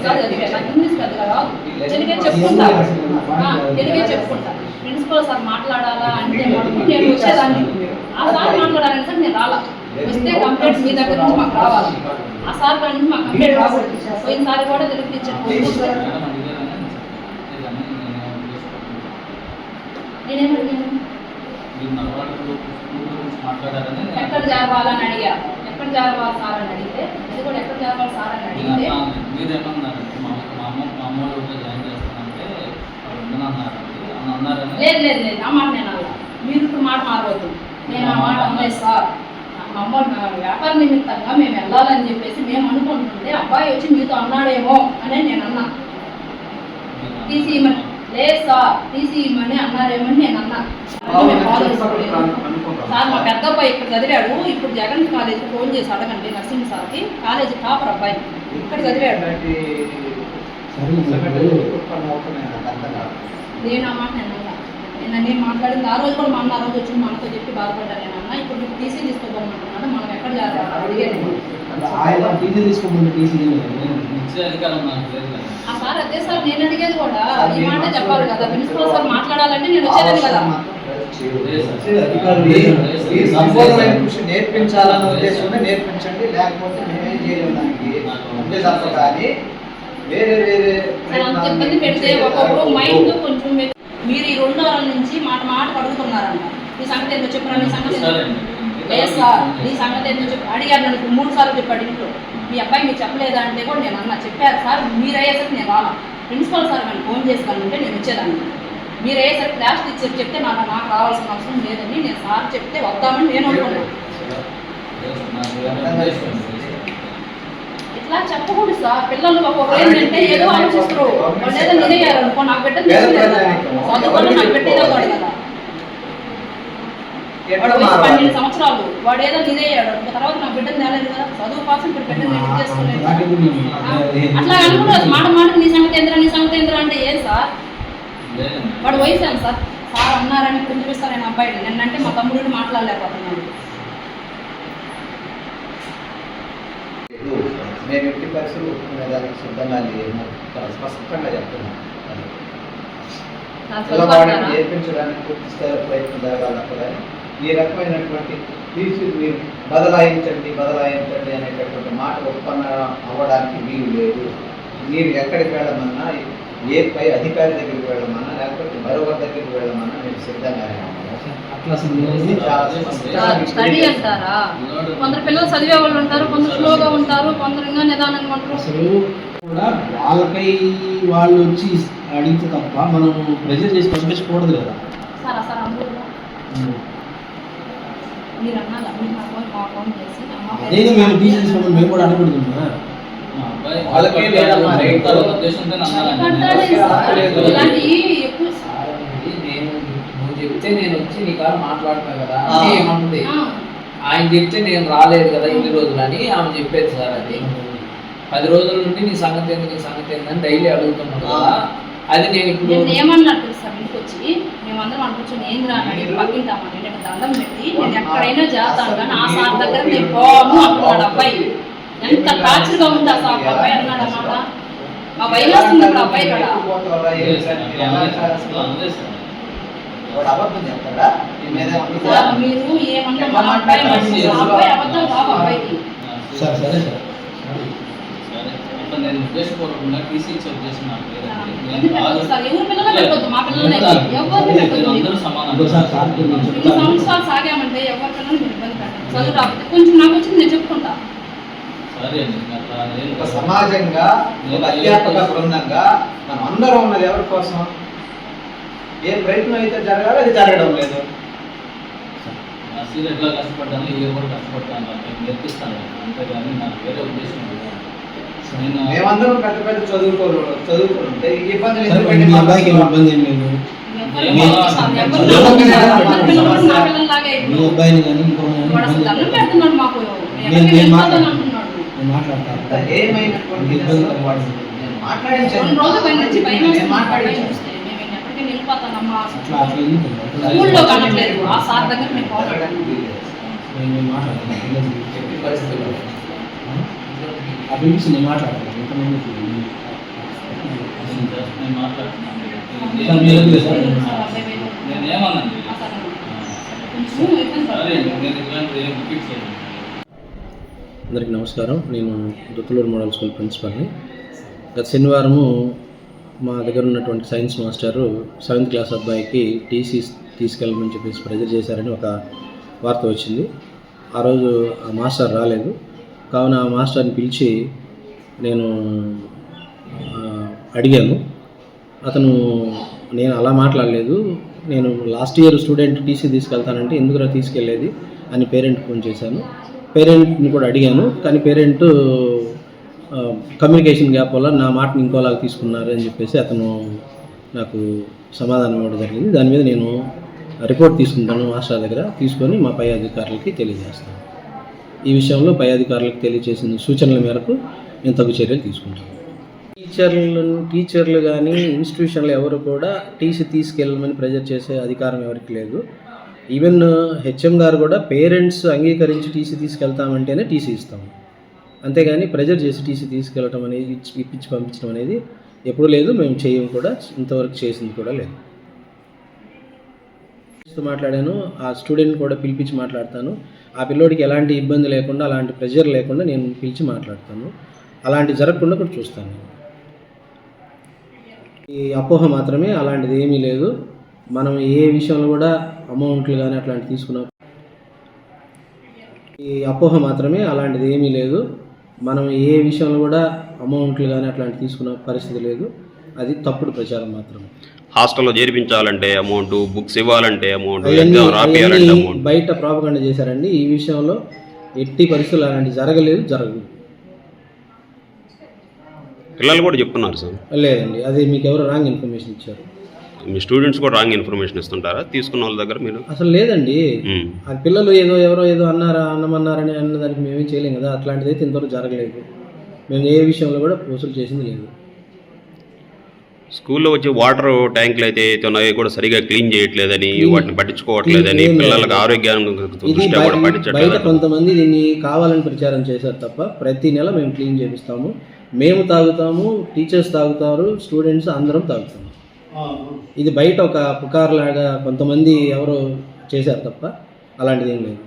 ఎన్నిసార్లు చదివా నాకు ఇంగ్లీష్ పెద్దగా రాదు తెలుగే చెప్పుకుంటా. తెలుగే చెప్పుకుంటా. ప్రిన్సిపల్ సార్ మాట్లాడాలా అంటే నేను వచ్చేదాన్ని. ఆ సార్ మాట్లాడాలని సార్ నేను రాలా. వస్తే కంప్లైంట్స్ మీ దగ్గర నుంచి మాకు రావాలి. ఆ సార్ నుంచి మాకు కంప్లైంట్ రాకూడదు. పోయినసారి కూడా తెలుగు టీచర్ నేనేం అడిగాను? ఎక్కడ చేరవాలని అడిగా ఎక్కడ చేరవాలి సార్ అని అడిగితే ఇది కూడా ఎక్కడ చేరవాలి సార్ అని అడిగితే మా అమ్మ మా అమ్మ జాయిన్ చేస్తానంటే లేదు లేదు లేదు. ఆ మాట నేను అలా మీరు ఇప్పుడు మాట మారవద్దు. నేను ఆ మాట అనలేదు సార్. మా అమ్మ వ్యాపార నిమిత్తంగా మేము వెళ్ళాలని చెప్పేసి మేము అనుకుంటుంటే అబ్బాయి వచ్చి మీతో అన్నాడేమో అని నేను అన్నా. టీసీ ఇమ్మని సార్ టీసీ ఇమ్మని అన్నారేమో అని నేను అన్నా. సార్ మా పెద్ద అబ్బాయి ఇక్కడ చదివాడు. ఇప్పుడు జగన్ కాలేజీ ఫోన్ చేసి అడగండి నర్సింగ్ సార్కి. కాలేజీ టాపర్ అబ్బాయి. ఇక్కడ చదివాడు. నేను ఆ మాట నేను అన్నా. నేను నేను మాట్లాడింది ఆ రోజు కూడా మా అన్న ఆ రోజు వచ్చి మా అన్నతో చెప్పి బాధపడ్డాను నేను అన్న. ఇప్పుడు నువ్వు టీసీ తీసుకోబోమంటున్నాడు మనం ఎక్కడ అడిగాను. ఆయన టీసీ తీసుకోకుండా టీసీ ఇచ్చే అధికారం నాకు లేదు కదా. ఆ సార్ అదే సార్ నేను అడిగేది కూడా ఈ మాట చెప్పాలి కదా ప్రిన్సిపల్ సార్ మాట్లాడాలంటే నేను వచ్చేదాన్ని కదా. నేర్పించాలన్న ఉద్దేశంలో నేర్పించండి లేకపోతే మేమేం చేయలేము దానికి అంతే తప్ప కానీ వేరే వేరే ఇబ్బంది పెడితే ఒక్కొక్కరు మైండ్ కొంచెం మె- మీరు ఈ రెండు వారాల నుంచి మాట మాట అడుగుతున్నారంట మీ సంగతి ఏంటో చెప్పరా మీ సంగతి. లేదు సార్ నీ సంగతి ఏంటో చెప్పు అడిగారు నన్ను మూడు సార్లు చెప్పాడు ఇంట్లో. మీ అబ్బాయి మీకు చెప్పలేదా అంటే కూడా నేను అన్నా చెప్పారు సార్ మీరు అయ్యేసరికి నేను రాలా. ప్రిన్సిపల్ సార్ కానీ ఫోన్ చేసుకుంటే నేను వచ్చేదాన్ని. మీరు అయ్యేసరికి క్లాస్ టీచర్ చెప్తే నాకు నాకు రావాల్సిన అవసరం లేదని నేను సార్ చెప్తే వద్దామని నేను అనుకున్నాను. ఇట్లా చెప్పకూడదు సార్. పిల్లలు ఒక్కొక్కరు ఏంటంటే ఏదో ఆలోచిస్తారు. వాళ్ళు ఏదో నాకు చదువుకోవడం నాకు పెట్టేదే వాడు కదా వాడు? పన్నెండు సంవత్సరాలు. వాడు ఏదో నిలయ్యాడు అనుకో తర్వాత నాకు బిడ్డను తేలేదు కదా. చదువు కోసం ఇప్పుడు బిడ్డను నేను చేసుకోలేదు అట్లా మాట మాట నీ సంగతి ఏంద్రా నీ సంగతి ఏంద్రా అంటే ఏం సార్. వాడు వయసు ఎంత సార్? సార్ అన్నారని ఇప్పుడు చూపిస్తాను నేను అబ్బాయిని? నిన్నంటే మా తమ్ముడిని మాట్లాడలేకపోతున్నాను మేము ఎట్టి పరిస్థితులు దానికి సిద్ధంగా చాలా స్పష్టంగా చెప్తున్నాం నాకు పిల్లవాడిని చదువుకుంటారా? నేర్పించడానికి పూర్తి స్థాయిలో ప్రయత్నం జరగాలి అక్కడ ఈ రకమైనటువంటి తీర్చి మీరు బదలాయించండి బదలాయించండి అనేటటువంటి మాట ఉత్పన్న అవ్వడానికి వీలు లేదు. మీరు ఎక్కడికి వెళ్ళమన్నా ఏ పై అధికారి దగ్గరికి వెళ్ళమన్నా లేకపోతే మరొకరి దగ్గరికి వెళ్ళమన్నా మేము సిద్ధంగానే స్పష్టంగా స్టడీ అంటారా? కొందరు పిల్లలు చదివే వాళ్ళు ఉంటారు కొందరు స్లోగా ఉంటారు కొందరు ఇంకా నిదానంగా ఉంటారు. అసలు కూడా వాళ్ళకై వాళ్ళు వచ్చి అడిగితే తప్ప మనం ప్రెజర్ చేసి పంపించకూడదు కదా. సార్ సార్ అదే మేము తీసుకోమని మేము కూడా అబ్బాయి వాళ్ళకే రేట్ ఉద్దేశంతో నేను నువ్వు చెప్తే నేను వచ్చి నీ కాడ మాట్లాడతా కదా ఏమంటుంది ఆయన చెప్తే నేను రాలేదు కదా ఇన్ని రోజులు అని ఆమె చెప్పేది సార్ అది. పది రోజుల నుండి నీ సంగతి ఏంది నీ సంగతి ఏందని డైలీ అడుగుతున్నాను కదా. అది నేను ఇప్పుడు నేను ఏమన్నట్టు సార్ ఇంటికి వచ్చి మేమందరం అనుకుంటున్నాం ఏం రా అని అడిగి పక్కింటామని నేను దండం పెట్టి నేను ఎక్కడైనా చేస్తాను కానీ ఆ సార్ దగ్గర నేను పోను అంటున్నాడు అబ్బాయి. ఎంత టార్చర్గా ఉంది ఆ సార్ అబ్బాయి అన్నాడు అన్నమాట. మా భయం వస్తుంది ఇప్పుడు అబ్బాయి కూడా మీరు ఏమన్నా మా అబ్బాయి అబద్ధం బాబు అబ్బాయికి? సరే సరే. నేను ఉద్దేశపూర్వకంగా టీసీ ఇచ్చే ఉద్దేశం నాకు అందరూ సమానం. సంవత్సరాలు సాగామంటే ఎవరి ఇబ్బంది చదువు రాకపోతే కొంచెం నాకు వచ్చింది నేను చెప్పుకుంటా. సరే ఒక. సమాజంగా ఒక అధ్యాపక బృందంగా మనం అందరం ఉన్నది ఎవరి కోసం? ఏ ప్రయత్నం అయితే జరగాలో అది జరగడం లేదు. నర్సీలు ఎట్లా కష్టపడ్డాను కూడా నేను నేర్పిస్తాను. అంతేగాని నాకు వేరే ఉద్దేశం లేదు. మేమందరం పెద్ద పెద్ద చదువుకో చదువుకుని ఉంటే ఈ ఇబ్బందులు ఎందుకంటే మీ అబ్బాయికి ఇబ్బంది ఏం లేదు. అబ్బాయిని కానీ ఇంకో మాట్లాడతాను. ఏమైనటువంటి మాట్లాడించాను. మాట్లాడించాను? స్కూల్లో కనట్లేదు. ఆ సార్ దగ్గర. నేను మాట్లాడతాను పిల్లలకి. ఎట్టి పరిస్థితుల్లో ఆ నేను మాట్లాడతాను నేను మాట్లాడుతున్నాను అందరికీ నమస్కారం. నేను దుత్తులూరు మోడల్ స్కూల్ ప్రిన్సిపల్ని. గత శనివారము మా దగ్గర ఉన్నటువంటి సైన్స్ మాస్టరు సెవెంత్ క్లాస్ అబ్బాయికి టీసీ తీసుకెళ్ళమని చెప్పేసి ప్రెజర్ చేశారని ఒక వార్త వచ్చింది. ఆ రోజు ఆ మాస్టర్ రాలేదు. కావున ఆ మాస్టర్ని పిలిచి నేను అడిగాను. అతను నేను అలా మాట్లాడలేదు. నేను లాస్ట్ ఇయర్ స్టూడెంట్ టీసీ తీసుకెళ్తానంటే ఎందుకురా తీసుకెళ్ళేది అని పేరెంట్ ఫోన్ చేశాను. పేరెంట్ని కూడా అడిగాను. కానీ పేరెంట్ కమ్యూనికేషన్ గ్యాప్ వల్ల నా మాటని ఇంకోలాగా తీసుకున్నారు అని చెప్పేసి అతను నాకు సమాధానం ఇవ్వడం జరిగింది. దాని మీద నేను రిపోర్ట్ తీసుకుంటాను మాస్టర్ దగ్గర. తీసుకొని మా పై అధికారులకి తెలియజేస్తాను. ఈ విషయంలో పై అధికారులకు తెలియజేసిన సూచనల మేరకు మేము తగు చర్యలు తీసుకుంటాము టీచర్లు టీచర్లు కానీ ఇన్స్టిట్యూషన్లు ఎవరు కూడా టీసీ తీసుకెళ్ళమని ప్రెజర్ చేసే అధికారం ఎవరికి లేదు. ఈవెన్ హెచ్ఎం గారు కూడా పేరెంట్స్ అంగీకరించి టీసీ తీసుకెళ్తామంటేనే టీసీ ఇస్తాము. అంతేగాని ప్రెజర్ చేసి టీసీ తీసుకెళ్ళటం అనేది ఇప్పించి పంపించడం అనేది ఎప్పుడూ లేదు. మేము చేయం కూడా ఇంతవరకు చేసింది కూడా లేదు. మాట్లాడాను. ఆ స్టూడెంట్ కూడా పిలిపించి మాట్లాడతాను. ఆ పిల్లోడికి ఎలాంటి ఇబ్బంది లేకుండా అలాంటి ప్రెషర్ లేకుండా నేను పిలిచి మాట్లాడతాను. అలాంటి జరగకుండా కూడా చూస్తాను ఈ అపోహ మాత్రమే అలాంటిది ఏమీ లేదు. మనం ఏ విషయంలో కూడా అమౌంట్లు కానీ అట్లాంటివి తీసుకున్నాం. ఈ అపోహ మాత్రమే అలాంటిది ఏమీ లేదు. మనం ఏ విషయంలో కూడా అమౌంట్లు కానీ అట్లాంటివి తీసుకున్న పరిస్థితి లేదు. అది తప్పుడు ప్రచారం మాత్రమే. హాస్టల్లో చేర్పించాలంటే అమౌంట్ బుక్స్ ఇవ్వాలంటే అమౌంట్ ఎగ్జామ్ రాపియాలంటే అమౌంట్. బయట ప్రాపగండ చేశారండి. ఈ విషయంలో ఎట్టి పరిస్థితులు అలాంటి జరగలేదు జరగదు. పిల్లలు కూడా చెప్తున్నారు సార్. లేదండి అది మీకు ఎవరు రాంగ్ ఇన్ఫర్మేషన్ ఇచ్చారు. మీ స్టూడెంట్స్ కూడా రాంగ్ ఇన్ఫర్మేషన్ ఇస్తుంటారా? తీసుకున్న వాళ్ళ దగ్గర మీరు? అసలు లేదండి. ఆ పిల్లలు ఏదో ఎవరో ఏదో అన్నారా అన్నమన్నారని అన్నదానికి మేమేం చేయలేం కదా. అట్లాంటిది అయితే ఇంతవరకు జరగలేదు. మేము ఏ విషయంలో కూడా వసూలు చేసింది లేదు. స్కూల్లో వచ్చి వాటర్ ట్యాంకులు అయితే ఉన్నాయో కూడా సరిగా క్లీన్ చేయట్లేదని వాటిని పట్టించుకోవట్లేదని పిల్లలకు ఆరోగ్యానికి బయ- బయట కొంతమంది దీన్ని కావాలని ప్రచారం చేశారు తప్ప ప్రతి నెల మేము క్లీన్ చేపిస్తాము. మేము తాగుతాము టీచర్స్ తాగుతారు స్టూడెంట్స్ అందరం తాగుతాము. ఇది బయట ఒక పుకార్ లాగా కొంతమంది ఎవరో చేశారు తప్ప అలాంటిది ఏం లేదు.